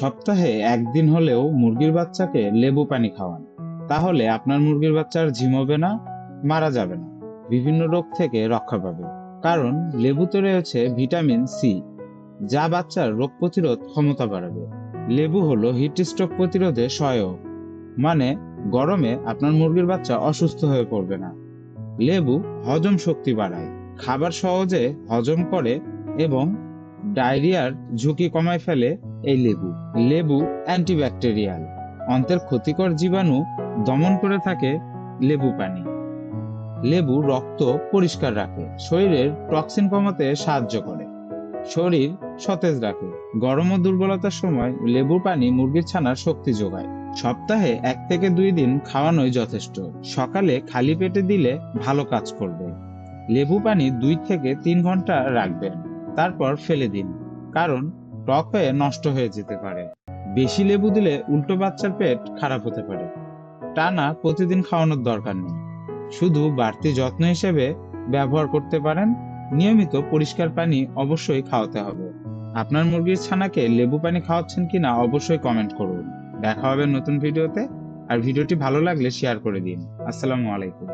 সপ্তাহে একদিন হলেও মুরগির বাচ্চাকে লেবু পানি খাওয়ান। তাহলে আপনার মুরগির বাচ্চা আর ঝিমবে না, মারা যাবে না। বিভিন্ন রোগ থেকে রক্ষা পাবে। কারণ লেবুতে রয়েছে ভিটামিন সি যা বাচ্চার রোগ প্রতিরোধ ক্ষমতা বাড়াবে। লেবু হলো হিট স্ট্রোক প্রতিরোধে সহায়ক মানে গরমে আপনার মুরগির বাচ্চা অসুস্থ হয়ে পড়বে না। লেবু হজম শক্তি বাড়ায়, খাবার সহজে হজম করে এবং ডায়রিয়ার ঝুঁকি কমায় ফেলে এই লেবু। লেবু অ্যান্টিব্যাকটেরিয়াল। অন্তের ক্ষতিকর জীবাণু দমন করে থাকে লেবু পানি। লেবু রক্ত পরিষ্কার রাখে। শরীরের টক্সিন কমাতে সাহায্য করে। শরীর সতেজ রাখে। গরম ও দুর্বলতার সময় লেবু পানি মুরগির ছানার শক্তি যোগায়। সপ্তাহে এক থেকে দুই দিন খাওয়ানোই যথেষ্ট। সকালে খালি পেটে দিলে ভালো কাজ করবে। লেবু পানি দুই থেকে তিন ঘণ্টা রাখবেন। তারপর ফেলে দিন, কারণ টক হয়ে নষ্ট হয়ে যেতে পারে। বেশি লেবু দিলে উল্টো বাচ্চার পেট খারাপ হতে পারে। টানা প্রতিদিন খাওয়ানোর দরকার নেই। শুধু বাড়তি যত্ন হিসেবে ব্যবহার করতে পারেন। নিয়মিত পরিষ্কার পানি অবশ্যই খাওয়াতে হবে। আপনার মুরগির ছানাকে লেবু পানি খাওয়াচ্ছেন কিনা অবশ্যই কমেন্ট করুন। দেখা হবে নতুন ভিডিওতে। আর ভিডিওটি ভালো লাগলে শেয়ার করে দিন। আসসালামু আলাইকুম।